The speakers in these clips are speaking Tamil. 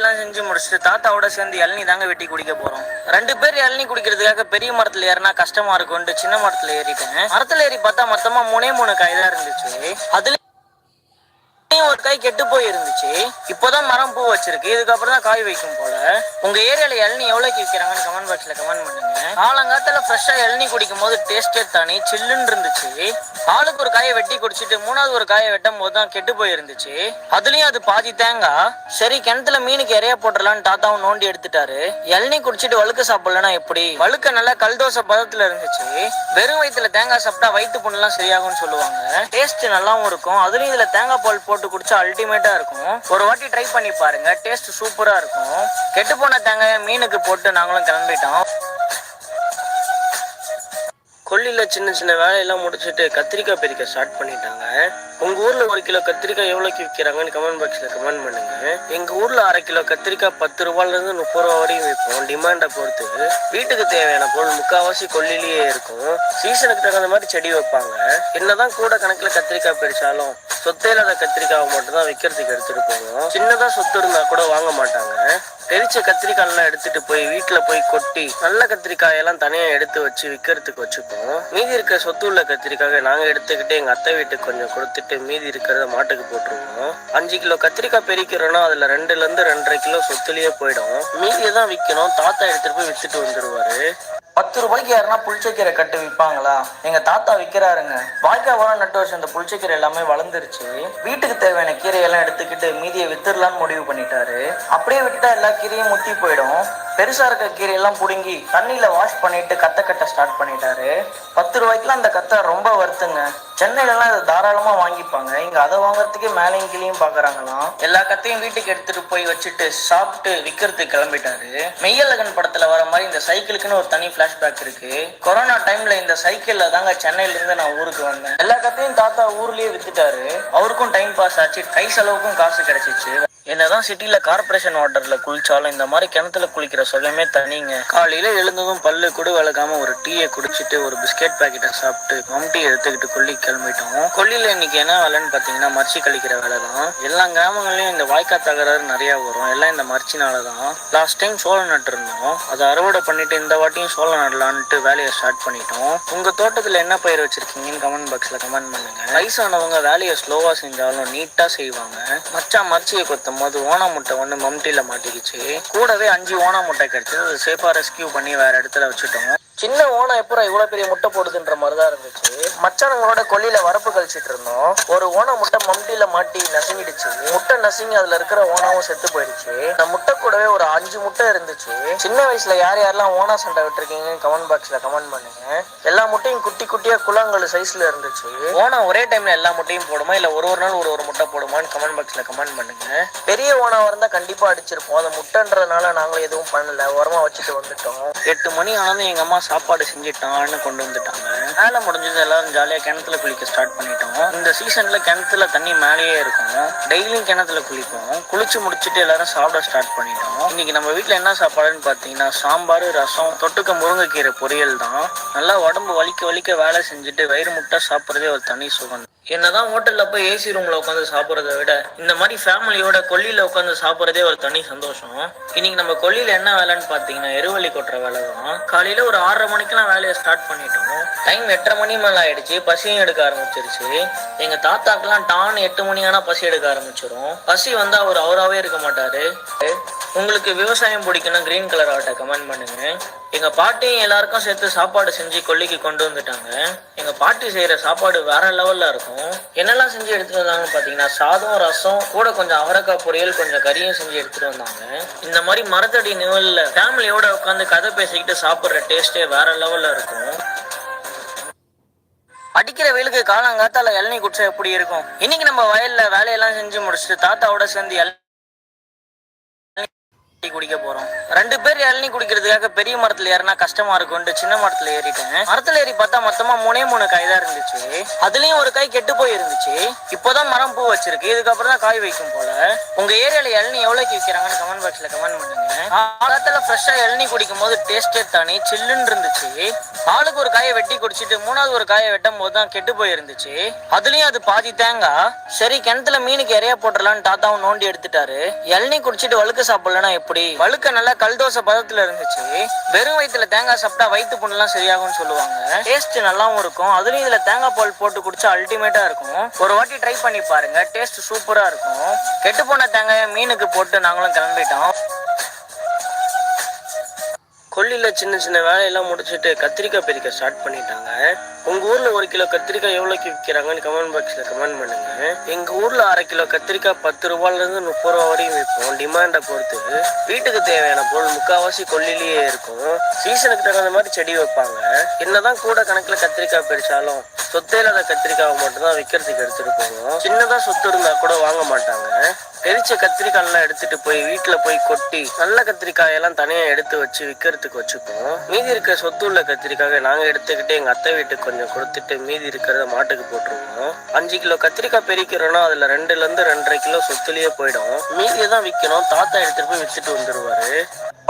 வேலையெல்லாம் செஞ்சு முடிச்சுட்டு தாத்தாவோட சேர்ந்து இளநீ தாங்க வெட்டி குடிக்க போறோம். ரெண்டு பேர் இளநி குடிக்கிறதுக்காக பெரிய மரத்துல ஏறினா கஷ்டமா இருக்கும்ட்டு சின்ன மரத்துல ஏறிட்டேன். மரத்துல ஏறி பார்த்தா மொத்தமா மூணே மூணு காய் தான் இருந்துச்சு. அதுல ஒரு காய் கெட்டு போய் இருந்துச்சு இப்போதான் மரம் பூ வச்சிருக்கு. இதுக்கப்புறம் தான் காய் வைக்கும் போல. உங்க ஏரியால இளநீ எவ்வளவுக்கு விற்கிறாங்கன்னு கமெண்ட் பாக்ஸ்ல கமெண்ட் பண்ணுங்க. ஆலங்காத்துல ஃப்ரெஷ்ஷா இளநீ குடிக்கும் போது டேஸ்டே தனி சில்லுன்னு இருந்துச்சு. ஆளுக்கு ஒரு காயை வெட்டி குடிச்சிட்டு மூணாவது ஒரு காயை வெட்டும் போது தான் கெட்டு போயிருந்துச்சு. அதுலயும் அது பாதி தேங்காய். சரி கிணத்துல மீனுக்கு இறைய போட்டுடலான்னு தாத்தாவும் நோண்டி எடுத்துட்டாரு. இளநீ குடிச்சிட்டு வழுக்க சாப்பிடலன்னா எப்படி? வழுக்க நல்லா கல் தோசை பதத்துல இருந்துச்சு. வெறும் வயிற்றுல தேங்காய் சாப்பிட்டா வயிற்று புண்ணெல்லாம் சரியாகும்னு சொல்லுவாங்க. டேஸ்ட் நல்லாவும் இருக்கும். அதுலயும் இதுல தேங்காய் பால் போட்டு குடிச்சா அல்டிமேட்டா இருக்கும். ஒரு வாட்டி ட்ரை பண்ணி பாருங்க டேஸ்ட் சூப்பரா இருக்கும். கெட்டு போன தேங்காயை மீனுக்கு போட்டு நாங்களும் கிளம்பிட்டோம். கொல்லியில் சின்ன சின்ன வேலையெல்லாம் முடிச்சுட்டு கத்திரிக்காய் பறிக்க ஸ்டார்ட் பண்ணிட்டாங்க. உங்கள் ஊரில் ஒரு கிலோ கத்திரிக்காய் எவ்வளோக்கு விற்கிறாங்கன்னு கமெண்ட் பாக்ஸில் கமெண்ட் பண்ணுங்க. எங்கள் ஊரில் அரை கிலோ கத்திரிக்காய் பத்து ரூபாயிலேருந்து முப்பது ரூபா வரையும் விற்போம் டிமாண்டை பொறுத்து. வீட்டுக்கு தேவையான பொருள் முக்கால்வாசி கொல்லிலேயே இருக்கும். சீசனுக்கு தகுந்த மாதிரி செடி வைப்பாங்க. என்னதான் கூட கணக்கில் கத்திரிக்காய் பறிச்சாலும் சொத்தே இல்லாத கத்திரிக்காவை மட்டும் தான் விற்கிறதுக்கு எடுத்துட்டு போவோம். சின்னதா சொத்து இருந்தா கூட வாங்க மாட்டாங்க. தெரிச்ச கத்திரிக்காயெல்லாம் எடுத்துட்டு போய் வீட்டுல போய் கொட்டி நல்ல கத்திரிக்காயெல்லாம் தனியா எடுத்து வச்சு விற்கிறதுக்கு வச்சுப்போம். மீதி இருக்க சொத்து உள்ள கத்திரிக்காயை நாங்க எடுத்துக்கிட்டு எங்க அத்தை வீட்டுக்கு கொஞ்சம் கொடுத்துட்டு மீதி இருக்கிறத மாட்டுக்கு போட்டுருவோம். அஞ்சு கிலோ கத்திரிக்காய் பெரிக்கிறோம்னா அதுல ரெண்டுல இருந்து ரெண்டரை கிலோ சொத்துலயே போயிடும். மீதியை தான் விற்கணும் தாத்தா எடுத்துட்டு போய் வித்துட்டு வந்துருவாரு. பத்து ரூபாய்க்கு யாருன்னா புளிச்சக்கீரை கட்டு விற்பாங்களா எங்க தாத்தா விற்கிறாருங்க வாய்க்கால் வரம் நட்டு வருஷம் இந்த புளிச்சக்கீரை எல்லாமே வளர்ந்துருச்சு. வீட்டுக்கு தேவையான கீரையெல்லாம் எடுத்துக்கிட்டு மீதியை வித்துடலான்னு முடிவு பண்ணிட்டாரு. அப்படியே விட்டா எல்லா கீரையும் முத்தி போயிடும். பெருசா இருக்க கீரையெல்லாம் பிடுங்கி தண்ணியில வாஷ் பண்ணிட்டு கத்தை கட்ட ஸ்டார்ட் பண்ணிட்டாரு. பத்து ரூபாய்க்குலாம் அந்த கத்தை ரொம்ப வருத்துங்க சென்னையிலலாம் இதை தாராளமா வாங்கிப்பாங்க. இங்க அதை வாங்குறதுக்கே மேலையும் கீழையும் பாக்குறாங்களாம். எல்லா கத்தையும் வீட்டுக்கு எடுத்துட்டு போய் வச்சுட்டு சாப்பிட்டு விற்கிறதுக்கு கிளம்பிட்டாரு. மெய்யழகன் படத்துல வர மாதிரி இந்த சைக்கிளுக்குன்னு ஒரு தனி பிளாஷ்பேக் இருக்கு. கொரோனா டைம்ல இந்த சைக்கிள்ல தாங்க சென்னையில இருந்து நான் ஊருக்கு வந்தேன். எல்லா கத்தையும் தாத்தா ஊர்லயே வித்துட்டாரு. அவருக்கும் டைம் பாஸ் ஆச்சு. கை செலவுக்கும் காசு கிடைச்சிச்சு. என்னதான் சிட்டில கார்பரேஷன் வாட்டர்ல குளிச்சாலும் இந்த மாதிரி கிணத்துல குளிக்கிற சுகமே தனிங்க. காலையில எழுந்ததும் பல்லு கூட விளக்காம ஒரு டீயை குடிச்சிட்டு ஒரு பிஸ்கெட் பாக்கெட்டை சாப்பிட்டு மம்டி எடுத்துக்கிட்டு கொல்லி கிளம்பிட்டோம். கொல்லியில இன்னைக்கு என்ன வேலைன்னு பாத்தீங்கன்னா மர்ச்சி கழிக்கிற வேலை தான். எல்லா கிராமங்களையும் இந்த வாய்க்கா தகராறு நிறைய வரும். எல்லாம் இந்த மர்ச்சினால தான். லாஸ்ட் டைம் சோளம் நட்டுருந்தோம் அதை அறுவடை பண்ணிட்டு இந்த வாட்டியும் சோளம் நடலான்ட்டு வேலையை ஸ்டார்ட் பண்ணிட்டோம். உங்க தோட்டத்துல என்ன பயிர் வச்சிருக்கீங்கன்னு கமெண்ட் பாக்ஸ்ல கமெண்ட் பண்ணுங்க. வயசானவங்க வேலையை ஸ்லோவா செஞ்சாலும் நீட்டா செய்வாங்க. மச்சா மர்ச்சியை கொத்தம் போகும்போது ஓனா முட்டை ஒன்று மம்டியில் மாட்டிக்கிச்சு. கூடவே அஞ்சு ஓனா முட்டை கிடைச்சது. அது சேஃபாக ரெஸ்கியூ பண்ணி வேற இடத்துல வச்சுட்டோம். சின்ன ஓனா எப்பறம் இவ்வளோ பெரிய முட்டை போடுதுன்ற மாதிரி தான் இருந்துச்சு. மச்சானங்களோட கொல்லியில வரப்பு கழிச்சிட்டு இருந்தோம். ஒரு ஓனா முட்டை மம்டியில மாட்டி நசுங்கிடுச்சு. முட்டை நசுங்கி அதுல இருக்கிற ஓனாவும் செத்து போயிடுச்சு. அந்த முட்டை கூடவே ஒரு அஞ்சு முட்டை இருந்துச்சு. சின்ன வயசுல யார் யாரெல்லாம் ஓனா சண்டை விட்டுருக்கீங்கன்னு கமெண்ட் பாக்ஸ்ல கமெண்ட் பண்ணுங்க. எல்லா முட்டையும் குட்டி குட்டியா குளங்கள் சைஸ்ல இருந்துச்சு. ஓனா ஒரே டைம்ல எல்லா முட்டையும் போடுமா? இல்ல ஒரு ஒரு நாள் ஒரு ஒரு முட்டை போடுமான்னு கமெண்ட் பாக்ஸ்ல கமெண்ட் பண்ணுங்க. பெரிய ஓனா இருந்தா கண்டிப்பா அடிச்சிருப்போம். அந்த முட்டைன்றதுனால நாங்களும் எதுவும் பண்ணல. உரமா வச்சுட்டு வந்துட்டோம். எட்டு மணி ஆனதும் எங்க அம்மா சாப்பாடு செஞ்சுட்டான்னு கொண்டு வந்துட்டாங்க. வேலை முடிஞ்சது எல்லாரும் ஜாலியாக கிணத்துல குளிக்க ஸ்டார்ட் பண்ணிட்டோம். இந்த சீசன்ல கிணத்துல தண்ணி மேலேயே இருக்கும். டெய்லியும் கிணத்துல குளிப்போம். குளிச்சு முடிச்சுட்டு எல்லாரும் சாப்பிட ஸ்டார்ட் பண்ணிட்டோம். இன்னைக்கு நம்ம வீட்டில் என்ன சாப்பாடுன்னு பார்த்தீங்கன்னா சாம்பார் ரசம் தொட்டுக்க முருங்கைக்கீரை பொரியல் தான். நல்லா உடம்பு வலிக்க வலிக்க வேலை செஞ்சுட்டு வயிறு முட்டை சாப்பிட்றதே ஒரு தனி சுகம். என்னதான் ஹோட்டல்ல போய் ஏசி ரூம்ல உட்காந்து சாப்பிட்றத விட இந்த மாதிரி ஃபேமிலியோட கொல்லியில உட்காந்து சாப்பிட்றதே ஒரு தனி சந்தோஷம். இன்னைக்கு நம்ம கொல்லியில என்ன வேலைன்னு பாத்தீங்கன்னா எருவள்ளி கொட்டுற வேலை தான். காலையில ஒரு ஆறரை மணிக்கெல்லாம் வேலையை ஸ்டார்ட் பண்ணிட்டோம். டைம் எட்டரை மணி மேல ஆயிடுச்சு பசியும் எடுக்க ஆரம்பிச்சிருச்சு. எங்க தாத்தாக்கெல்லாம் டான் எட்டு மணி ஆனா பசி எடுக்க ஆரம்பிச்சிரும். பசி வந்தா அவர் அவராவே இருக்க மாட்டாரு. உங்களுக்கு விவசாயம் பிடிக்குன்னா கிரீன் கலர் ஆட்டை கமெண்ட் பண்ணுங்க. எங்க பாட்டியும் எல்லாருக்கும் சேர்த்து சாப்பாடு செஞ்சு கொல்லிக்கு கொண்டு வந்துட்டாங்க. எங்க பாட்டி செய்யற சாப்பாடு வேற லெவல்ல இருக்கும். என்னெல்லாம் செஞ்சு எடுத்துட்டு வந்தாங்கன்னு பாத்தீங்கன்னா சாதம் ரசம் கூட கொஞ்சம் அவரைக்காய் பொரியல் கொஞ்சம் கறியும் செஞ்சு எடுத்துட்டு வந்தாங்க. இந்த மாதிரி மரத்தடி நிழல்ல ஃபேமிலியோட உட்காந்து கதை பேசிக்கிட்டு சாப்பிடுற டேஸ்டே வேற லெவல்ல இருக்கும். அடிக்கிற வெயிலுக்கு காலங்காத்தால இளநீ குடிச்சா எப்படி இருக்கும்? இன்னைக்கு நம்ம வயல்ல வேலையெல்லாம் செஞ்சு முடிச்சுட்டு தாத்தாவோட சேர்ந்து இளநீ டீ குடிக்க போறோம். ரெண்டு பேர் இளநீ குடிக்கிறதுக்காக பெரிய மரத்துல ஏறினா கஷ்டமா இருக்கும்னு சின்ன மரத்துல ஏறிட்டேன். மரத்துல ஏறி பார்த்தா மொத்தமா மூணே மூணு காய் தான் இருந்துச்சு. அதுலயும் ஒரு காய் கெட்டு போய் இருந்துச்சு இப்போதான் மரம் பூ வச்சிருக்கு. இதுக்கப்புறம் தான் காய் வைக்கும் போல. உங்க ஏரியால இளநீ எவ்வளவுக்கு விற்கிறாங்கன்னு கமெண்ட் பாக்ஸ்ல கமெண்ட் பண்ணுங்க. காலத்துல ஃப்ரெஷ்ஷா இளநீ குடிக்கும் போது டேஸ்டே தானே சில்லுன்னு இருந்துச்சு. ஆளுக்கு ஒரு காயை வெட்டி குடிச்சிட்டு மூணாவது ஒரு காயை வெட்டும் போது தான் கெட்டு போய் இருந்துச்சு அதுலயும் அது பாதி தேங்காய். சரி கிணத்துல மீனுக்கு இறைய போட்டுடலான்னு தாத்தாவும் நோண்டி எடுத்துட்டாரு. இளநீ குடிச்சிட்டு வழுக்க சாப்பிடலன்னா அப்படி வழுக்க நல்லா கல் தோசை பதத்துல இருந்துச்சு வெறும் வயிற்றுல தேங்காய் சாப்பிட்டா வயிற்று புண்ணெல்லாம் சரியாகும்னு சொல்லுவாங்க. டேஸ்ட் நல்லாவும் இருக்கும். அதுலயும் இதுல தேங்காய் பால் போட்டு குடிச்சா அல்டிமேட்டா இருக்கும். ஒரு வாட்டி ட்ரை பண்ணி பாருங்க. டேஸ்ட் சூப்பரா இருக்கும். கெட்டு போன தேங்காயை மீனுக்கு போட்டு நாங்களும் கிளம்பிட்டோம். கொல்லியில் சின்ன சின்ன வேலையெல்லாம் முடிச்சுட்டு கத்திரிக்காய் பறிக்க ஸ்டார்ட் பண்ணிட்டாங்க. உங்க ஊர்ல ஒரு கிலோ கத்திரிக்காய் எவ்வளோக்கு விற்கிறாங்கன்னு கமெண்ட் பாக்ஸில் கமெண்ட் பண்ணுங்க. எங்க ஊர்ல அரை கிலோ கத்திரிக்காய் பத்து ரூபாயிலிருந்து முப்பது ரூபா வரையும் விற்போம். டிமாண்டை பொறுத்து. வீட்டுக்கு தேவையான பொருள் முக்காவாசி கொல்லிலேயே இருக்கும். சீசனுக்கு தகுந்த மாதிரி செடி வைப்பாங்க. என்னதான் கூட கணக்கில் கத்திரிக்காய் பறிச்சாலும் சொத்தே இல்லாத கத்திரிக்காவை மட்டும் தான் விற்கிறதுக்கு எடுத்துட்டு போவோம். சின்னதா சொத்து இருந்தா கூட வாங்க மாட்டாங்க. பெரிச்ச கத்திரிக்காயெல்லாம் எடுத்துட்டு போய் வீட்டுல போய் கொட்டி நல்ல கத்திரிக்காயெல்லாம் தனியாக தனியா எடுத்து வச்சு விற்கிறதுக்கு வச்சுப்போம். மீதி இருக்க சொத்து உள்ள கத்திரிக்காயை நாங்க எடுத்துக்கிட்டு எங்க அத்தை வீட்டுக்கு கொஞ்சம் கொடுத்துட்டு மீதி இருக்கிறத மாட்டுக்கு போட்டுருவோம். அஞ்சு கிலோ கத்திரிக்காய் பெரிக்கிறோன்னா அதுல ரெண்டுல இருந்து ரெண்டரை கிலோ சொத்துலயே போயிடும். மீதியை தான் விற்கணும் தாத்தா எடுத்துட்டு போய் வித்துட்டு வந்துருவாரு.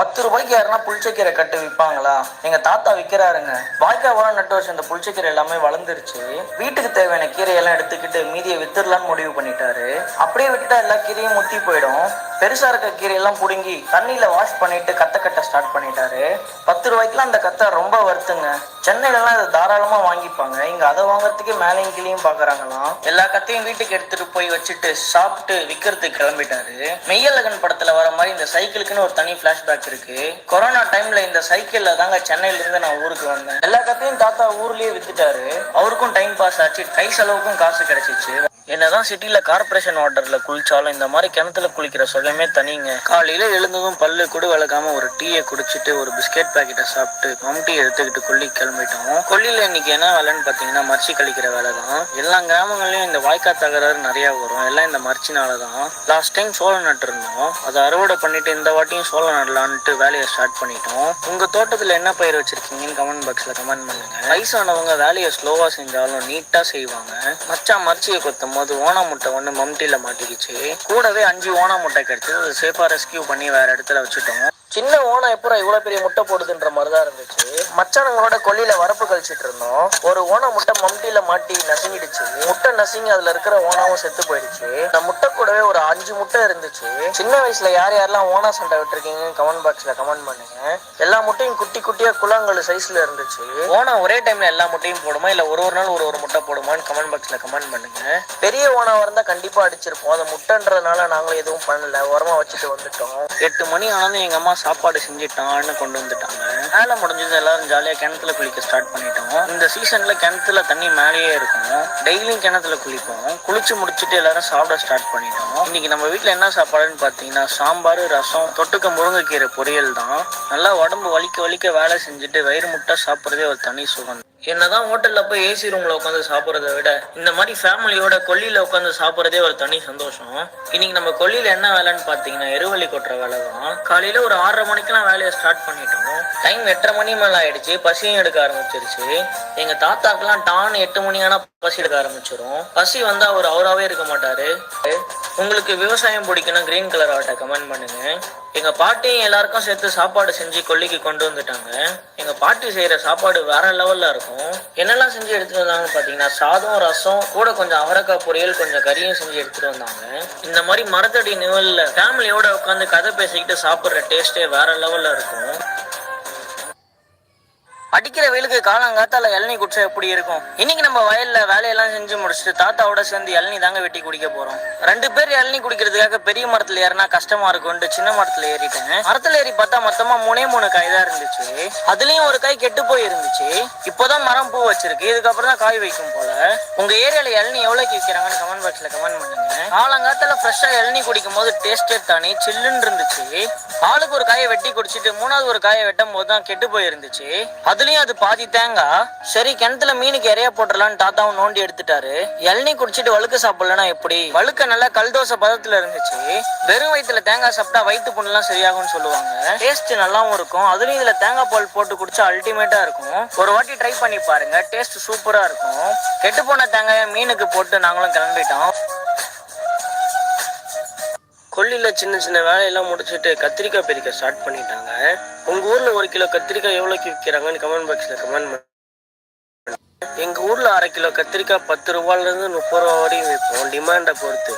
பத்து ரூபாய்க்கு யாருன்னா புளிச்சக்கீரை கட்டு விற்பாங்களா எங்க தாத்தா விற்கிறாருங்க வாய்க்கால் உரம் நட்டு வச்சு அந்த புளிச்சக்கீரை எல்லாமே வளர்ந்துருச்சு. வீட்டுக்கு தேவையான கீரையெல்லாம் எடுத்துக்கிட்டு மீதியை வித்துடலாம்னு முடிவு பண்ணிட்டாரு. அப்படியே விட்டுட்டா எல்லா கீரையும் முத்தி போயிடும். பெருசா இருக்க கீரையெல்லாம் புடுங்கி தண்ணியில வாஷ் பண்ணிட்டு கத்த கட்ட ஸ்டார்ட் பண்ணிட்டாரு. பத்து ரூபாய்க்குலாம் அந்த கத்தை ரொம்ப வருத்துங்க சென்னையிலலாம் இதை தாராளமா வாங்கிப்பாங்க. இங்க அதை வாங்குறதுக்கே மேலையும் கிளியும் பாக்குறாங்களாம். எல்லா கத்தையும் வீட்டுக்கு எடுத்துட்டு போய் வச்சுட்டு சாப்பிட்டு விற்கிறதுக்கு கிளம்பிட்டாரு. மெய்யழகன் படத்துல வர மாதிரி இந்த சைக்கிளுக்குன்னு ஒரு தனி பிளாஷ்பேக் இருக்கு கொரோனா டைம்ல இந்த சைக்கிள்ல தாங்க சென்னையில இருந்து நான் ஊருக்கு வந்தேன். எல்லா கத்தையும் தாத்தா ஊர்லயே வித்துட்டாரு. அவருக்கும் டைம் பாஸ் ஆச்சு. கை செலவுக்கும் காசு கிடைச்சிச்சு. என்னதான் சிட்டியில கார்பரேஷன் வாட்டர்ல குளிச்சாலும் இந்த மாதிரி கிணத்துல குளிக்கிற சுகமே தனிங்க. காலையில எழுந்ததும் பல்லு கூட விளக்காம ஒரு டீயை குடிச்சிட்டு ஒரு பிஸ்கெட் பாக்கெட்டை சாப்பிட்டு மம்டி எடுத்துக்கிட்டு கொல்லி கிளம்பிட்டோம். கொல்லியில இன்னைக்கு என்ன வேலைன்னு பாத்தீங்கன்னா மர்ச்சி கழிக்கிற வேலை தான். எல்லா கிராமங்கள்லயும் இந்த வாய்க்கா தகராறு நிறைய வரும். எல்லாம் இந்த மர்ச்சினால தான். லாஸ்ட் டைம் சோளம் நட்டுருந்தோம் அதை அறுவடை பண்ணிட்டு இந்த வாட்டியும் சோளம் நடலான்ட்டு வேலையை ஸ்டார்ட் பண்ணிட்டோம். உங்க தோட்டத்துல என்ன பயிர் வச்சிருக்கீங்கன்னு கமெண்ட் பாக்ஸ்ல கமெண்ட் பண்ணுங்க. வயசானவங்க வேலையை ஸ்லோவா செஞ்சாலும் நீட்டா செய்வாங்க. மச்சான் மரிச்சியை கொத்தமோ போது ஓனா முட்டை ஒன்று மம்டியில் மாட்டிக்கிச்சு. கூடவே அஞ்சு ஓனா முட்டை கிடச்சிது. அதை சேஃபாக ரெஸ்கியூ பண்ணி வேறு இடத்துல வச்சுட்டோம். சின்ன ஓனம் எப்போ இவ்வளோ பெரிய முட்டை போடுதுன்ற மாதிரி தான் இருந்துச்சு. மச்சானுங்களோட கொல்லியில வரப்பு கழிச்சிட்டு இருந்தோம். ஒரு ஓனை முட்டை மம்டியில மாட்டி நசுங்கிடுச்சு. முட்டை நசுங்கி அதுல இருக்கிற ஓனாவும் செத்து போயிடுச்சு. அந்த முட்டை கூடவே ஒரு அஞ்சு முட்டை இருந்துச்சு. சின்ன வயசுல யார் யாரெல்லாம் ஓனா சண்டை விட்டுருக்கீங்கன்னு கமெண்ட் பாக்ஸ்ல கமெண்ட் பண்ணுங்க. எல்லா முட்டையும் குட்டி குட்டியா குழாங்கல் சைஸ்ல இருந்துச்சு. ஓனா ஒரே டைம்ல எல்லா முட்டையும் போடுமா? இல்ல ஒரு ஒரு நாள் ஒரு ஒரு முட்டை போடுமான்னு கமெண்ட் பாக்ஸ்ல கமெண்ட் பண்ணுங்க. பெரிய ஓனாவா இருந்தா கண்டிப்பா அடிச்சிருப்போம். அது முட்டைன்றதுனால நாங்களும் எதுவும் பண்ணல. உரமா வச்சுட்டு வந்துட்டோம். எட்டு மணி ஆனதும் எங்க அம்மா சாப்பாடு செஞ்சுட்டான்னு கொண்டு வந்துட்டாங்க. வேலை முடிஞ்சது எல்லாரும் ஜாலியா கிணத்துல குளிக்க ஸ்டார்ட் பண்ணிட்டோம். இந்த சீசன்ல கிணத்துல தண்ணி மேலேயே இருக்கும். டெய்லியும் கிணத்துல குளிப்போம். குளிச்சு முடிச்சுட்டு எல்லாரும் சாப்பிட ஸ்டார்ட் பண்ணிட்டோம். இன்னைக்கு நம்ம வீட்ல என்ன சாப்பாடுன்னு பாத்தீங்கன்னா சாம்பார் ரசம் தொட்டுக்க முருங்கைக்கீரை பொரியல் தான். நல்லா உடம்பு வலிக்க வலிக்க வேலை செஞ்சுட்டு வயிறு முட்டை சாப்பிட்றதே ஒரு தனி சுகம். என்னதான் ஹோட்டல்ல போய் ஏசி ரூம்ல உட்காந்து சாப்பிட்றத விட இந்த மாதிரி ஃபேமிலியோட கொல்லியில உட்காந்து சாப்பிட்றதே ஒரு தனி சந்தோஷம். இன்னைக்கு நம்ம கொல்லியில என்ன வேலைன்னு பாத்தீங்கன்னா எருவலி கொட்டுற வேலை தான். காலையில ஒரு ஆறரை மணிக்கெல்லாம் வேலையை ஸ்டார்ட் பண்ணிட்டோம். டைம் எட்டரை மணி மேல ஆயிடுச்சு பசியும் எடுக்க ஆரம்பிச்சிருச்சு. எங்க தாத்தாக்கெல்லாம் டான் எட்டு மணி ஆனா பசி எடுக்க ஆரம்பிச்சிடும் பசி வந்தா அவர் அவராவே இருக்க மாட்டாரு. உங்களுக்கு விவசாயம் பிடிக்கணும் கிரீன் கலர் ஆட்டை கமெண்ட் பண்ணுங்க. எங்க பாட்டியும் எல்லாருக்கும் சேர்த்து சாப்பாடு செஞ்சு கொல்லிக்கு கொண்டு வந்துட்டாங்க. எங்க பாட்டி செய்யற சாப்பாடு வேற லெவல்ல இருக்கும். என்னெல்லாம் செஞ்சு எடுத்துட்டு வந்தாங்கன்னு பாத்தீங்கன்னா சாதம் ரசம் கூட கொஞ்சம் அவரைக்காய் பொரியல் கொஞ்சம் கறியும் செஞ்சு எடுத்துட்டு வந்தாங்க. இந்த மாதிரி மரத்தடி நிழல்ல ஃபேமிலியோட உட்காந்து கதை பேசிக்கிட்டு சாப்பிடுற டேஸ்டே வேற லெவல்ல இருக்கும். அடிக்கிற வெயிலுக்கு காலங்காத்தால இளநீ குடிச்சா எப்படி இருக்கும்? இன்னைக்கு நம்ம வயல்ல வேலையெல்லாம் செஞ்சு முடிச்சுட்டு தாத்தாவோட சேர்ந்து இளநீ தாங்க வெட்டி குடிக்க போறோம். ரெண்டு பேர் இளநீ குடிக்கிறதுக்காக பெரிய மரத்துல ஏறினா கஷ்டமா இருக்கும்ட்டு சின்ன மரத்துல ஏறிட்டேன். மரத்துல ஏறி பார்த்தா மொத்தமா மூணே மூணு காய் தான் இருந்துச்சு. அதுலயும் ஒரு காய் கெட்டு போய் இருந்துச்சு இப்போதான் மரம் பூ வச்சிருக்கு. இதுக்கப்புறம் தான் காய் வைக்கும் போல. உங்க ஏரியால இளநீ எவ்வளவுக்கு விற்கிறாங்கன்னு கமெண்ட் பாக்ஸ்ல கமெண்ட் பண்ணுங்க. காலங்காத்தால ஃப்ரெஷ்ஷா இளநீ குடிக்கும் போது டேஸ்டே தானே சில்லுன்னு இருந்துச்சு. ஆளுக்கு ஒரு காயை வெட்டி குடிச்சிட்டு மூணாவது ஒரு காயை வெட்டும் போது தான் கெட்டு போயிருந்துச்சு. அதுலயும் அது பாதி தேங்காய். சரி கிணத்துல மீனுக்கு இறைய போட்டுடலாம்னு தாத்தாவும் நோண்டி எடுத்துட்டாரு. இளநீ குடிச்சிட்டு வழுக்க சாப்பிடலன்னா எப்படி? வழுக்க நல்லா கல் தோசை பதத்துல இருந்துச்சு. வெறும் வயிற்றுல தேங்காய் சாப்பிட்டா வயிற்று புண்ணெல்லாம் சரியாகும்னு சொல்லுவாங்க. டேஸ்ட் நல்லாவும் இருக்கும். அதுலயும் இதுல தேங்காய் பால் போட்டு குடிச்சா அல்டிமேட்டா இருக்கும். ஒரு வாட்டி ட்ரை பண்ணி பாருங்க. டேஸ்ட் சூப்பரா இருக்கும். கெட்டு போன தேங்காயை மீனுக்கு போட்டு நாங்களும் கிளம்பிட்டோம். கொல்லில சின்ன சின்ன வேலையெல்லாம் முடிச்சுட்டு கத்திரிக்காய் பறிக்க ஸ்டார்ட் பண்ணிட்டாங்க. உங்க ஊர்ல ஒரு கிலோ கத்திரிக்காய் எவ்வளோக்கு விற்கிறாங்கன்னு கமெண்ட் பாக்ஸ்ல கமெண்ட் எங்கள் ஊரில் அரை கிலோ கத்திரிக்காய் பத்து ரூபாயிலேருந்து முப்பது ரூபா வரையும் விற்போம். டிமாண்டை பொறுத்து.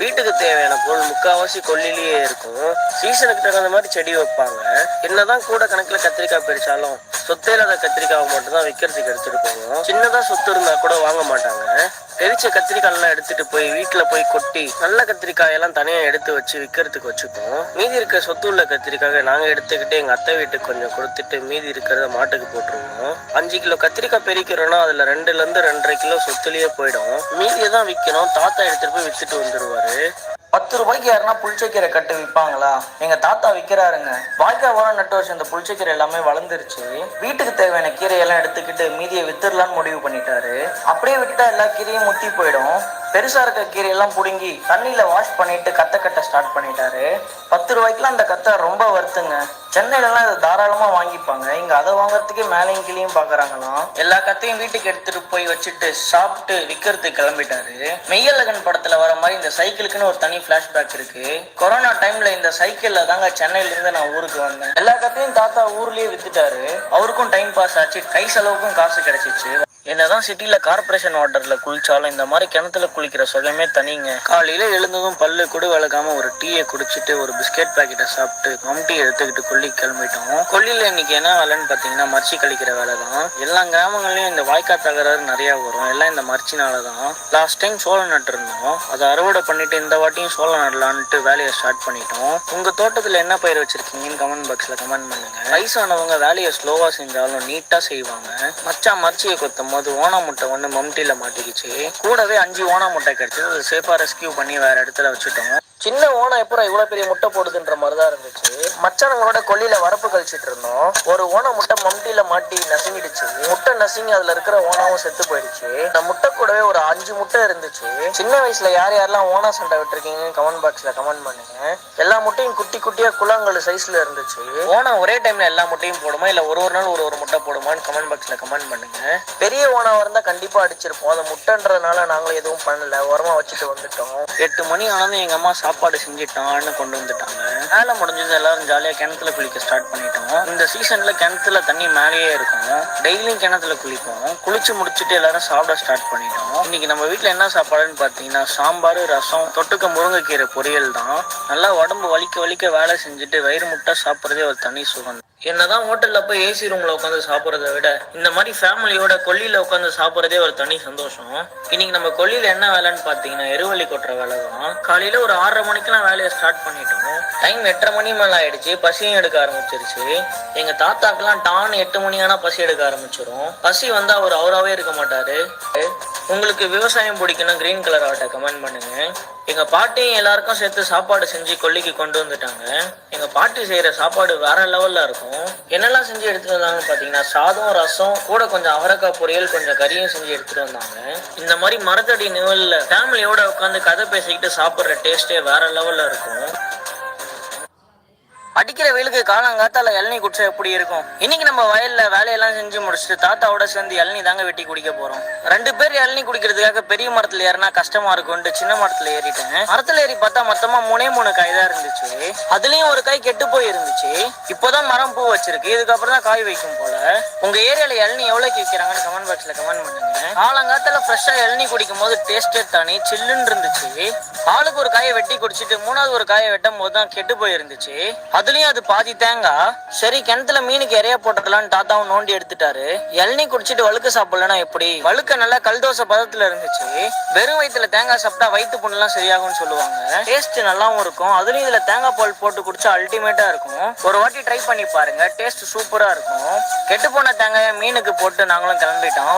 வீட்டுக்கு தேவையான பொருள் முக்கால்வாசி கொல்லிலேயே இருக்கும். சீசனுக்கு தகுந்த மாதிரி செடி வைப்பாங்க. என்னதான் கூட கணக்கில் கத்திரிக்காய் பெருசாலும் சொத்தே இல்லாத கத்திரிக்காவை மட்டும் தான் விற்கிறதுக்கு எடுத்துட்டு போவோம். சின்னதாக சொத்து இருந்தால் கூட வாங்க மாட்டாங்க. தெரிச்ச கத்திரிக்காய்லாம் எடுத்துட்டு போய் வீட்டில் போய் கொட்டி நல்ல கத்திரிக்காய் எல்லாம் எடுத்து வச்சு விற்கிறதுக்கு வச்சுப்போம். மீதி இருக்க சொத்து உள்ள கத்திரிக்காயை நாங்கள் எடுத்துக்கிட்டு எங்கள் அத்தை வீட்டுக்கு கொஞ்சம் கொடுத்துட்டு மீதி இருக்கிறத மாட்டுக்கு போட்டுருவோம். அஞ்சு கிலோ கத்திரிக்காய் பெரிக்கிறோம்னா அதில் ரெண்டுல இருந்து ரெண்டரை கிலோ சொத்துலயே போயிடும். மீதியை தான் விற்கணும் தாத்தா எடுத்துட்டு போய் வித்துட்டு வந்துருவாரு. பத்து ரூபாய்க்கு யாருன்னா புளிச்சக்கீரை கட்டு விற்பாங்களா? எங்க தாத்தா விற்கிறாருங்க வாய்க்கால் ஓரம் நட்டு வச்சு இந்த புளிச்சக்கீரை எல்லாமே வளர்ந்துருச்சு. வீட்டுக்கு தேவையான கீரையெல்லாம் எடுத்துக்கிட்டு மீதியை வித்துடலான்னு முடிவு பண்ணிட்டாரு. அப்படியே விட்டுட்டா எல்லா கீரையும் முத்தி போயிடும். பெருசா இருக்க கீரையெல்லாம் புடுங்கி தண்ணியில வாஷ் பண்ணிட்டு கத்தை கட்ட ஸ்டார்ட் பண்ணிட்டாரு. பத்து ரூபாய்க்குலாம் அந்த கத்தை ரொம்ப வருத்துங்க சென்னையிலலாம் இதை தாராளமா வாங்கிப்பாங்க. இங்க அதை வாங்குறதுக்கே மேலையும் கிளியும் பாக்குறாங்களாம். எல்லா கத்தையும் வீட்டுக்கு எடுத்துட்டு போய் வச்சுட்டு சாப்பிட்டு விற்கிறதுக்கு கிளம்பிட்டாரு. மெய்யழகன் படத்துல வர மாதிரி இந்த சைக்கிளுக்குன்னு ஒரு தனி பிளாஷ்பேக் இருக்கு. கொரோனா டைம்ல இந்த சைக்கிள்ல தாங்க சென்னையில இருந்து நான் ஊருக்கு வந்தேன். எல்லா கத்தையும் தாத்தா ஊர்லயே வித்துட்டாரு. அவருக்கும் டைம் பாஸ் ஆச்சு. கை செலவுக்கும் காசு கிடைச்சிச்சு. என்னதான் சிட்டியில கார்பரேஷன் வாட்டர்ல குளிச்சாலும் இந்த மாதிரி கிணத்துல குளிக்கிற சுகமே தனிங்க. காலையில எழுந்ததும் பல்லு குடு விளக்காம ஒரு டீயை குடிச்சிட்டு ஒரு பிஸ்கெட் பாக்கெட்டை சாப்பிட்டு மம்டி எடுத்துக்கிட்டு கொல்லி கிளம்பிட்டோம். கொல்லியில இன்னைக்கு என்ன வேலைன்னு பாத்தீங்கன்னா மர்ச்சி கழிக்கிற வேலை தான். எல்லா கிராமங்கள்லயும் இந்த வாய்க்கா தகராறு நிறைய வரும். எல்லாம் இந்த மர்ச்சினால தான். லாஸ்ட் டைம் சோளம் நட்டுருந்தோம் அதை அறுவடை பண்ணிட்டு இந்த வாட்டியும் சோளம் நடலான்ட்டு வேலையை ஸ்டார்ட் பண்ணிட்டோம். உங்க தோட்டத்துல என்ன பயிர் வச்சிருக்கீங்கன்னு கமெண்ட் பாக்ஸ்ல கமெண்ட் பண்ணுங்க. வயசானவங்க வேலையை ஸ்லோவா செஞ்சாலும் நீட்டா செய்வாங்க. மச்சா மர்ச்சியை கொத்தமும் போது ஓனா முட்டை ஒன்று மம்டியில் மாட்டிக்கிச்சு. கூடவே அஞ்சு ஓனா முட்டை கிடச்சி அதை சேஃபா ரெஸ்கியூ பண்ணி வேறு இடத்துல வச்சுட்டோம். சின்ன ஓனம் எப்பறம் இவ்வளவு பெரிய முட்டை போடுதுன்ற மாதிரி தான் இருந்துச்சு. மச்சானங்களோட கொல்லியில வரப்பு கழிச்சிட்டு இருந்தோம். ஒரு ஓன முட்டை மம்டியில மாட்டி நசுங்கிடுச்சு. முட்டை நசுங்கி அதுல இருக்கிற ஓனாவும் செத்து போயிடுச்சு. அந்த முட்டை கூடவே ஒரு அஞ்சு முட்டை இருந்துச்சு. சின்ன வயசுல யார் யாரெல்லாம் ஓனா சண்டை விட்டுருக்கீங்கன்னு கமெண்ட் பாக்ஸ்ல கமெண்ட் பண்ணுங்க. எல்லா முட்டையும் குட்டி குட்டியா குளங்கள் சைஸ்ல இருந்துச்சு. ஓனா ஒரே டைம்ல எல்லா முட்டையும் போடுமா? இல்ல ஒரு ஒரு நாள் ஒரு ஒரு முட்டை போடுமான்னு கமெண்ட் பாக்ஸ்ல கமெண்ட் பண்ணுங்க. பெரிய ஓனாவா இருந்தா கண்டிப்பா அடிச்சிருப்போம். அந்த முட்டைன்றதுனால நாங்களும் எதுவும் பண்ணல. உரமா வச்சுட்டு வந்துட்டோம். எட்டு மணி ஆனதும் எங்க அம்மா சாப்பாடு செஞ்சுட்டான்னு கொண்டு வந்துட்டாங்க. வேலை முடிஞ்சது எல்லாரும் ஜாலியாக கிணத்துல குளிக்க ஸ்டார்ட் பண்ணிட்டோம். இந்த சீசன்ல கிணத்துல தண்ணி மேலேயே இருக்கும். டெய்லியும் கிணத்துல குளிப்போம். குளிச்சு முடிச்சுட்டு எல்லாரும் சாப்பிட ஸ்டார்ட் பண்ணிட்டோம். இன்னைக்கு நம்ம வீட்டில் என்ன சாப்பாடுன்னு பார்த்தீங்கன்னா சாம்பார் ரசம் தொட்டுக்க முருங்கைக்கீரை பொரியல் தான். நல்லா உடம்பு வலிக்க வலிக்க வேலை செஞ்சுட்டு வயிறு முட்டை சாப்பிட்றதே ஒரு தனி சுகம். என்னதான் ஹோட்டல்ல போய் ஏசி ரூம்ல உட்காந்து சாப்பிட்றத விட இந்த மாதிரி ஃபேமிலியோட கொல்லியில உட்காந்து சாப்பிட்றதே ஒரு தனி சந்தோஷம். இன்னைக்கு நம்ம கொல்லியில என்ன வேலைன்னு பாத்தீங்கன்னா எருவள்ளி கொட்டுற வேலை தான். காலையில ஒரு ஆறரை மணிக்கெல்லாம் வேலையை ஸ்டார்ட் பண்ணிட்டோம். டைம் எட்டரை மணி மேல ஆயிடுச்சு பசியும் எடுக்க ஆரம்பிச்சிருச்சு. எங்க தாத்தாக்கெல்லாம் டான் எட்டு மணி ஆனா பசி எடுக்க ஆரம்பிச்சிரும். பசி வந்தா அவர் அவராவே இருக்க மாட்டாரு. உங்களுக்கு விவசாயம் பிடிக்குன்னா கிரீன் கலர் ஆட்டை கமெண்ட் பண்ணுங்க. எங்க பாட்டியும் எல்லாருக்கும் சேர்த்து சாப்பாடு செஞ்சு கொல்லிக்கு கொண்டு வந்துட்டாங்க. எங்க பாட்டி செய்யற சாப்பாடு வேற லெவல்ல இருக்கும். என்னெல்லாம் செஞ்சு எடுத்துட்டு வந்தாங்கன்னு பாத்தீங்கன்னா சாதம் ரசம் கூட கொஞ்சம் அவரக்காய் பொரியல் கொஞ்சம் கறியும் செஞ்சு எடுத்துட்டு வந்தாங்க. இந்த மாதிரி மரத்தடி நிழல்ல ஃபேமிலியோட உட்காந்து கதை பேசிக்கிட்டு சாப்பிடுற டேஸ்டே வேற லெவல்ல இருக்கும். அடிக்கிற வெயிலுக்கு காலங்காத்தால இளநீ குடிச்சா எப்படி இருக்கும்? இன்னைக்கு நம்ம வயல்ல வேலையெல்லாம் செஞ்சு முடிச்சுட்டு தாத்தாவோட சேர்ந்து இளநீ தாங்க வெட்டி குடிக்க போறோம். ரெண்டு பேர் இளநீ குடிக்கிறதுக்காக பெரிய மரத்துல ஏறினா கஷ்டமா இருக்கும்னு சின்ன மரத்துல ஏறிட்டேன். மரத்துல ஏறி பார்த்தா மொத்தமா மூணே மூணு காய் தான் இருந்துச்சு. அதுலயும் ஒரு காய் கெட்டு போய் இருந்துச்சு இப்போதான் மரம் பூ வச்சிருக்கு. இதுக்கப்புறம் தான் காய் வைக்கும் போல. உங்க ஏரியால இளநீ எவ்வளவுக்கு விற்கிறாங்கன்னு கமெண்ட் பாக்ஸ்ல கமெண்ட் பண்ணுங்க. காலங்காத்தால ஃப்ரெஷ்ஷா இளநீ குடிக்கும் போது டேஸ்டே தானே சில்லுன்னு இருந்துச்சு. ஆளுக்கு ஒரு காயை வெட்டி குடிச்சிட்டு மூணாவது ஒரு காயை வெட்டும் போது தான் கெட்டு போயிருந்துச்சு. அதுலயும் அது பாதி தேங்காய். சரி கிணத்துல மீனுக்கு இறைய போட்டுக்கலாம்னு தாத்தாவும் நோண்டி எடுத்துட்டாரு. இளநீ குடிச்சிட்டு வழுக்க சாப்பிடலன்னா எப்படி? வழுக்க நல்லா கல் தோசை பதத்துல இருந்துச்சு. வெறும் வயிற்றுல தேங்காய் சாப்பிட்டா வயிற்று புண்ணெல்லாம் சரியாகும்னு சொல்லுவாங்க. டேஸ்ட் நல்லாவும் இருக்கும். அதுலயும் இதுல தேங்காய் பால் போட்டு குடிச்சா அல்டிமேட்டா இருக்கும். ஒரு வாட்டி ட்ரை பண்ணி பாருங்க. டேஸ்ட் சூப்பரா இருக்கும். கெட்டு போன தேங்காயை மீனுக்கு போட்டு நாங்களும் கிளம்பிட்டோம்.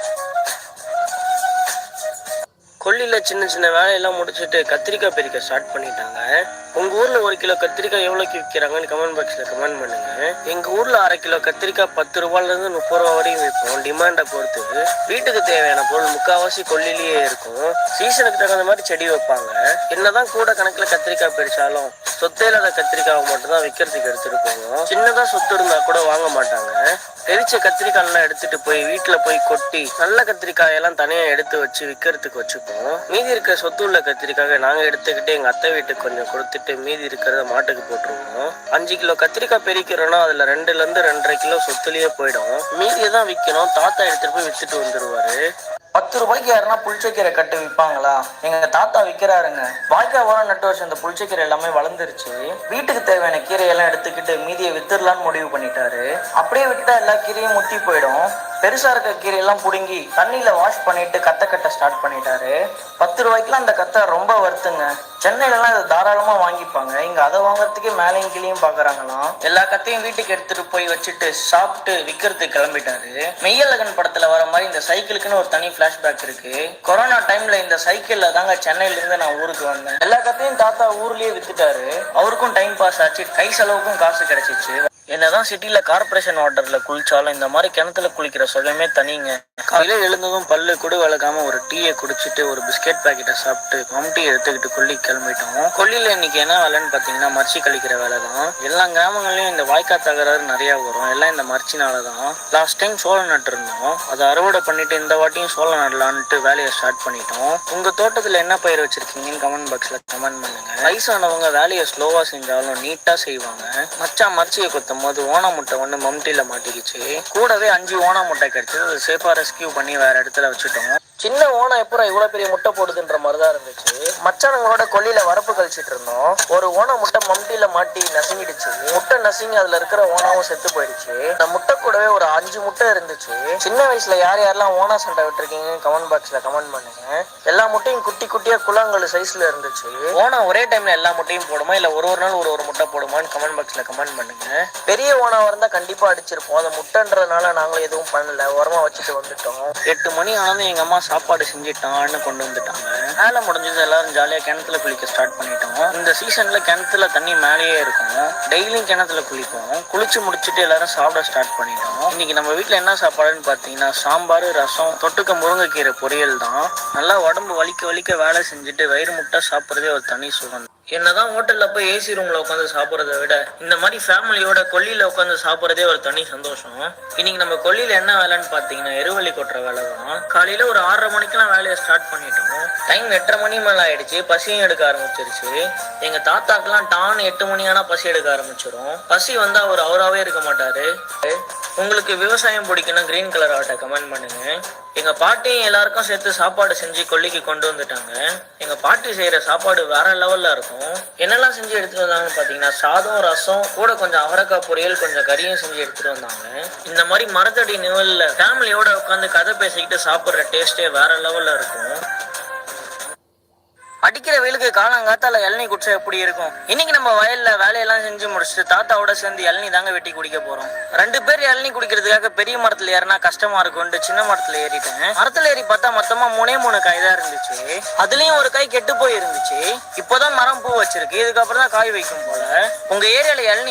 கொல்லியில் சின்ன சின்ன வேலையெல்லாம் முடிச்சுட்டு கத்திரிக்காய் பறிக்க ஸ்டார்ட் பண்ணிட்டாங்க. உங்கள் ஊரில் ஒரு கிலோ கத்திரிக்காய் எவ்வளோக்கு விற்கிறாங்கன்னு கமெண்ட் பாக்ஸில் கமெண்ட் பண்ணுங்க. எங்கள் ஊரில் அரை கிலோ கத்திரிக்காய் பத்து ரூபாயிலேருந்து முப்பது ரூபா வரையும் விற்போம் டிமாண்டை பொறுத்து வீட்டுக்கு தேவையான பொருள் முக்காவாசி கொல்லிலேயே இருக்கும். சீசனுக்கு தகுந்த மாதிரி செடி வைப்பாங்க. என்னதான் கூட கணக்கில் கத்திரிக்காய் பறிச்சாலும் சொத்தே இல்லாத கத்திரிக்காவை மட்டும்தான் விற்கிறதுக்கு எடுத்துட்டு போவோம். சின்னதாக சொத்து இருந்தால் கூட வாங்க மாட்டாங்க. எரிச்ச கத்திரிக்காய்லாம் எடுத்துகிட்டு எடுத்துட்டு போய் வீட்டில் போய் கொட்டி நல்ல கத்திரிக்காயெல்லாம் தனியாக எடுத்து வச்சு விற்கிறதுக்கு வச்சுப்போம். மீதி இருக்க சொத்து உள்ள கத்திரிக்காக நாங்க எடுத்துக்கிட்டு எங்க அத்தை வீட்டுக்கு கொஞ்சம் கொடுத்துட்டு மீதி இருக்கிறத மாட்டுக்கு போட்டுருவோம். அஞ்சு கிலோ கத்திரிக்காய் பெரிக்கிறோம்னா அதுல ரெண்டுல இருந்து ரெண்டரை கிலோ சொத்துலயே போயிடும். மீதியை தான் விற்கணும் தாத்தா எடுத்துட்டு போய் வித்துட்டு வந்துருவாரு. பத்து ரூபாய்க்கு யாருன்னா புளிச்சக்கீரை கட்டு விற்பாங்களா எங்க தாத்தா விற்கிறாருங்க வாய்க்கால் ஓரம் நட்டு வச்சு அந்த புளிச்சக்கீரை எல்லாமே வளர்ந்துருச்சு. வீட்டுக்கு தேவையான கீரையெல்லாம் எடுத்துக்கிட்டு மீதியை வித்துடலான்னு முடிவு பண்ணிட்டாரு. அப்படியே விட்டுட்டா எல்லா கீரையும் முத்தி போயிடும். பெருசா இருக்க கீரையெல்லாம் புடுங்கி தண்ணியில வாஷ் பண்ணிட்டு கத்தை கட்ட ஸ்டார்ட் பண்ணிட்டாரு. பத்து ரூபாய்க்குலாம் அந்த கத்தை ரொம்ப வருத்துங்க சென்னையிலலாம் இதை தாராளமாக வாங்கிப்பாங்க. இங்கே அதை வாங்குறதுக்கே மேலையும் கிளியும் பார்க்குறாங்களாம் எல்லா கத்தையும் வீட்டுக்கு எடுத்துட்டு போய் வச்சுட்டு சாப்பிட்டு விற்கிறதுக்கு கிளம்பிட்டாரு. மெய்யழகன் படத்தில் வர மாதிரி இந்த சைக்கிளுக்குன்னு ஒரு தனி ஃப்ளாஷ்பேக் இருக்கு. கொரோனா டைம்ல இந்த சைக்கிளில் தாங்க சென்னையிலேருந்து நான் ஊருக்கு வந்தேன். எல்லா கத்தையும் தாத்தா ஊர்லேயே வித்துட்டாரு. அவருக்கும் டைம் பாஸ் ஆச்சு. கை செலவுக்கும் காசு கிடைச்சிச்சு. என்னதான் சிட்டியில கார்பரேஷன் வாட்டர்ல குளிச்சாலும் இந்த மாதிரி கிணத்துல குளிக்கிற சுகமே தனிங்க. காலையில எழுந்ததும் பல்லு கூட வளர்க்காம ஒரு டீயை குடிச்சிட்டு ஒரு பிஸ்கெட் பாக்கெட்டை சாப்பிட்டு மம்டி எடுத்துக்கிட்டு கொல்லி கிளம்பிட்டோம். கொல்லியில இன்னைக்கு என்ன வேலைன்னு பாத்தீங்கன்னா மர்ச்சி கழிக்கிற வேலை தான். எல்லா கிராமங்கள்லயும் இந்த வாய்க்கா தகராறு நிறைய வரும். எல்லாம் இந்த மர்ச்சினால தான். லாஸ்ட் டைம் சோளம் நட்டுருந்தோம் அதை அறுவடை பண்ணிட்டு இந்த வாட்டியும் சோளம் நடலான்ட்டு வேலையை ஸ்டார்ட் பண்ணிட்டோம். உங்க தோட்டத்துல என்ன பயிர் வச்சிருக்கீங்கன்னு கமெண்ட் பாக்ஸ்ல கமெண்ட் பண்ணுங்க. வயசானவங்க வேலையை ஸ்லோவா செஞ்சாலும் நீட்டா செய்வாங்க. மச்சா மர்ச்சியை கொத்தும் போது ஓனா முட்டை ஒன்று மம்டியில் மாட்டிக்கிச்சு. கூடவே அஞ்சு ஓனா முட்டை கிடச்சிது. அதை சேஃபா ரெஸ்கியூ பண்ணி வேறு இடத்துல வச்சுட்டோம். சின்ன ஓனம் எப்போ இவ்வளவு பெரிய முட்டை போடுதுன்ற மாதிரி தான் இருந்துச்சு. மச்சானங்களோட கொல்லியில வரப்பு கழிச்சிட்டு இருந்தோம். ஒரு ஓன முட்டை மம்டியில மாட்டி நசுங்கிடுச்சு. முட்டை நசுங்கி அதுல இருக்கிற ஓனாவும் செத்து போயிடுச்சு. அந்த முட்டை கூடவே ஒரு அஞ்சு முட்டை இருந்துச்சு. சின்ன வயசுல யார் யாரெல்லாம் ஓனா சண்டை விட்டுருக்கீங்கன்னு கமெண்ட் பாக்ஸ்ல கமெண்ட் பண்ணுங்க. எல்லா முட்டையும் குட்டி குட்டியா குளங்கள் சைஸ்ல இருந்துச்சு. ஓனா ஒரே டைம்ல எல்லா முட்டையும் போடுமா? இல்ல ஒரு ஒரு நாள் ஒரு ஒரு முட்டை போடுமான்னு கமெண்ட் பாக்ஸ்ல கமெண்ட் பண்ணுங்க. பெரிய ஓனாவா இருந்தா கண்டிப்பா அடிச்சிருப்போம். அந்த முட்டைன்றதுனால நாங்களும் எதுவும் பண்ணல. உரமா வச்சுட்டு வந்துட்டோம். எட்டு மணி ஆனது எங்க அம்மா சாப்பாடு செஞ்சுட்டான்னு கொண்டு வந்துட்டாங்க. வேலை முடிஞ்சது எல்லாரும் ஜாலியாக கிணத்துல குளிக்க ஸ்டார்ட் பண்ணிட்டோம். இந்த சீசன்ல கிணத்துல தண்ணி மேலேயே இருக்கும். டெய்லியும் கிணத்துல குளிப்போம். குளிச்சு முடிச்சுட்டு எல்லாரும் சாப்பிட ஸ்டார்ட் பண்ணிட்டோம். இன்னைக்கு நம்ம வீட்டில் என்ன சாப்பாடுன்னு பார்த்தீங்கன்னா சாம்பார் ரசம் தொட்டுக்க முருங்கைக்கீரை பொரியல் தான். நல்லா உடம்பு வலிக்க வலிக்க வேலை செஞ்சுட்டு வயிறு முட்டை சாப்பிட்றதே ஒரு தனி சுகம். என்னதான் ஹோட்டல்ல போய் ஏசி ரூம்ல உட்காந்து சாப்பிட்றத விட இந்த மாதிரி ஃபேமிலியோட கொல்லியில உட்காந்து சாப்பிட்றதே ஒரு தனி சந்தோஷம். இன்னைக்கு நம்ம கொல்லியில என்ன வேலைன்னு பாத்தீங்கன்னா எருவலி கொட்டுற வேலை தான். காலையில ஒரு ஆறரை மணிக்கெல்லாம் வேலையை ஸ்டார்ட் பண்ணிட்டோம் டைம் எட்டரை மணி மேல ஆயிடுச்சு. பசியும் எடுக்க ஆரம்பிச்சிருச்சு. எங்க தாத்தாக்கெல்லாம் டான் எட்டு மணி ஆனா பசி எடுக்க ஆரம்பிச்சிடும் பசி வந்தா அவர் அவராவே இருக்க மாட்டாரு. உங்களுக்கு விவசாயம் பிடிக்கணும் கிரீன் கலர் ஆட்டை கமெண்ட் பண்ணுங்க. எங்க பாட்டியும் எல்லாருக்கும் சேர்த்து சாப்பாடு செஞ்சு கொல்லிக்கு கொண்டு வந்துட்டாங்க. எங்க பாட்டி செய்யற சாப்பாடு வேற லெவல்ல இருக்கும். என்னெல்லாம் செஞ்சு எடுத்துட்டு வந்தாங்கன்னு பாத்தீங்கன்னா சாதம் ரசம் கூட கொஞ்சம் அவரக்காய் பொரியல் கொஞ்சம் கறியும் செஞ்சு எடுத்துட்டு வந்தாங்க. இந்த மாதிரி மரத்தடி நிழல்ல ஃபேமிலியோட உட்காந்து கதை பேசிக்கிட்டு சாப்பிடுற டேஸ்டே வேற லெவல்ல இருக்கும். அடிக்கிற வெயிலுக்கு காலங்காத்தால இளநீ குடிச்சா எப்படி இருக்கும்? இன்னைக்கு நம்ம வயல்ல வேலையெல்லாம் செஞ்சு முடிச்சுட்டு தாத்தாவோட சேர்ந்து இளநீ தாங்க வெட்டி குடிக்க போறோம். ரெண்டு பேர் இளநீ குடிக்கிறதுக்காக பெரிய மரத்துல ஏறினா கஷ்டமா இருக்கும்னு சின்ன மரத்துல ஏறிட்டேன். மரத்துல ஏறி பார்த்தா மொத்தமா மூணே மூணு காய் தான் இருந்துச்சு. அதுலயும் ஒரு காய் கெட்டு போய் இருந்துச்சு இப்போதான் மரம் பூ வச்சிருக்கு. இதுக்கப்புறம் தான் காய் வைக்கும் போல. உங்க ஏரியால இளநீ